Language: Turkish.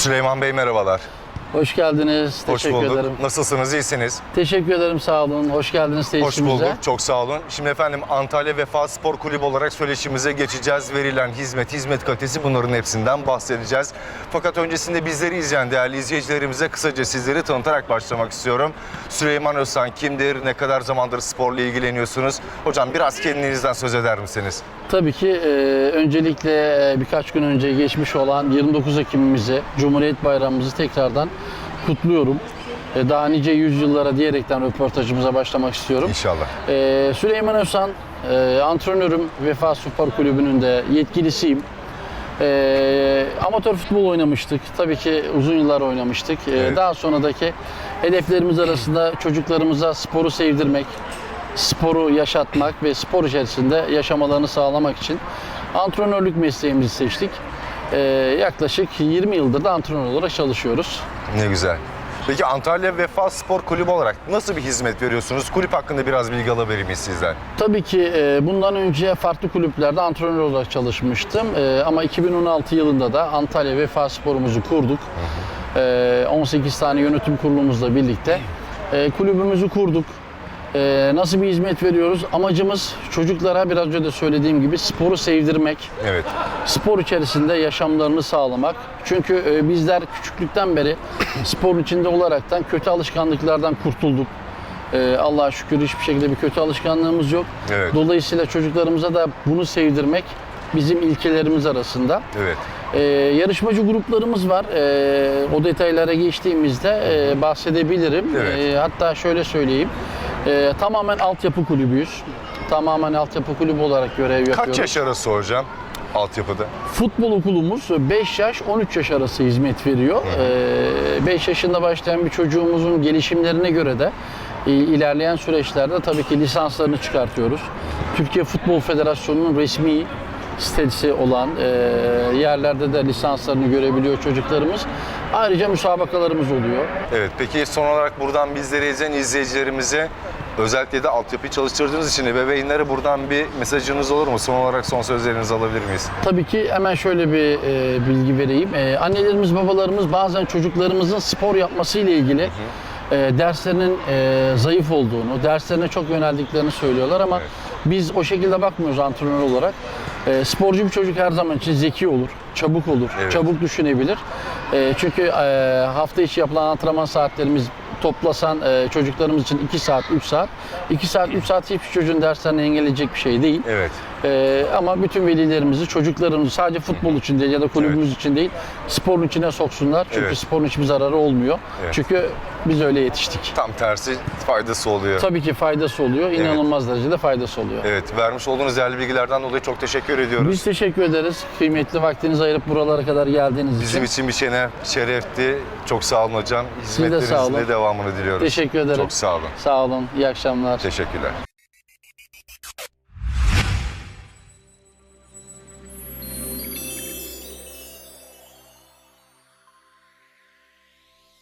Süleyman Bey merhabalar. Hoş geldiniz. Hoş Teşekkür bulduk. ederim. Nasılsınız? İyisiniz? Teşekkür ederim. Sağ olun. Hoş geldiniz Hoş tesisimize. bulduk. Çok sağ olun. Şimdi efendim Antalya Vefa Spor Kulübü olarak söyleşimize geçeceğiz. Verilen hizmet, hizmet kalitesi bunların hepsinden bahsedeceğiz. Fakat öncesinde bizleri izleyen değerli izleyicilerimize kısaca sizleri tanıtarak başlamak istiyorum. Süleyman Özsan kimdir? Ne kadar zamandır sporla ilgileniyorsunuz? Hocam biraz kendinizden söz eder misiniz? Tabii ki e, öncelikle e, birkaç gün önce geçmiş olan 29 Ekim'imizi, Cumhuriyet Bayramımızı tekrardan kutluyorum. E, daha nice yüzyıllara diyerekten röportajımıza başlamak istiyorum. İnşallah. E, Süleyman Özsan, e, antrenörüm Vefa Spor Kulübü'nün de yetkilisiyim. E, amatör futbol oynamıştık. Tabii ki uzun yıllar oynamıştık. E, Evet. Daha sonradaki hedeflerimiz arasında çocuklarımıza sporu sevdirmek, sporu yaşatmak ve spor içerisinde yaşamalarını sağlamak için antrenörlük mesleğimizi seçtik. E, yaklaşık 20 yıldır da antrenör olarak çalışıyoruz. Ne güzel. Peki Antalya Vefa Spor Kulübü olarak nasıl bir hizmet veriyorsunuz? Kulüp hakkında biraz bilgi alabilir miyiz sizden? Tabii ki e, bundan önce farklı kulüplerde antrenör olarak çalışmıştım. E, ama 2016 yılında da Antalya Vefa Spor'umuzu kurduk. E, 18 tane yönetim kurulumuzla birlikte e, kulübümüzü kurduk. E, nasıl bir hizmet veriyoruz? Amacımız çocuklara biraz önce de söylediğim gibi sporu sevdirmek, Evet. spor içerisinde yaşamlarını sağlamak. Çünkü e, bizler küçüklükten beri spor içinde olaraktan kötü alışkanlıklardan kurtulduk. E, Allah'a şükür hiçbir şekilde bir kötü alışkanlığımız yok. Evet. Dolayısıyla çocuklarımıza da bunu sevdirmek bizim ilkelerimiz arasında. Evet. E, yarışmacı gruplarımız var. E, o detaylara geçtiğimizde e, bahsedebilirim. Evet. E, hatta şöyle söyleyeyim. E, tamamen altyapı kulübüyüz. Tamamen altyapı kulübü olarak görev yapıyoruz. Kaç yaş arası hocam altyapıda? Futbol okulumuz 5 yaş 13 yaş arası hizmet veriyor. 5 yaşında başlayan bir çocuğumuzun gelişimlerine göre de ilerleyen süreçlerde tabii ki lisanslarını çıkartıyoruz. Türkiye Futbol Federasyonu'nun resmi sitesi olan e, yerlerde de lisanslarını görebiliyor çocuklarımız. Ayrıca müsabakalarımız oluyor. Evet. Peki son olarak buradan bizleri izleyen izleyicilerimize özellikle de altyapıyı çalıştırdığınız için ebeveynlere buradan bir mesajınız olur mu? Son olarak son sözlerinizi alabilir miyiz? Tabii ki hemen şöyle bir e, bilgi vereyim. E, annelerimiz, babalarımız bazen çocuklarımızın spor yapması ile ilgili e, derslerinin e, zayıf olduğunu, derslerine çok yöneldiklerini söylüyorlar ama biz o şekilde bakmıyoruz antrenör olarak. E, sporcu bir çocuk her zaman için zeki olur, çabuk olur, Evet. çabuk düşünebilir. E, çünkü e, hafta içi yapılan antrenman saatlerimiz toplasan e, çocuklarımız için 2 saat, 3 saat. 2 saat, 3 saat hiçbir çocuğun derslerini engelleyecek bir şey değil. Evet. Ee, ama bütün velilerimizi, çocuklarımızı sadece futbol için değil ya da kulübümüz için değil, sporun içine soksunlar. Çünkü Evet. sporun hiçbir zararı olmuyor. Evet. Çünkü biz öyle yetiştik. Tam tersi faydası oluyor. Tabii ki faydası oluyor, inanılmaz derecede faydası oluyor. Evet. Vermiş olduğunuz değerli bilgilerden dolayı çok teşekkür ediyoruz. Biz teşekkür ederiz. Kıymetli vaktinizi ayırıp buralara kadar geldiğiniz Bizim için. için bir şeref, şerefti. Çok sağ olun hocam. de sağ Hizmetlerinizin olun. de devamını diliyoruz. Teşekkür ederim. Çok sağ olun. Sağ olun. İyi akşamlar. Teşekkürler.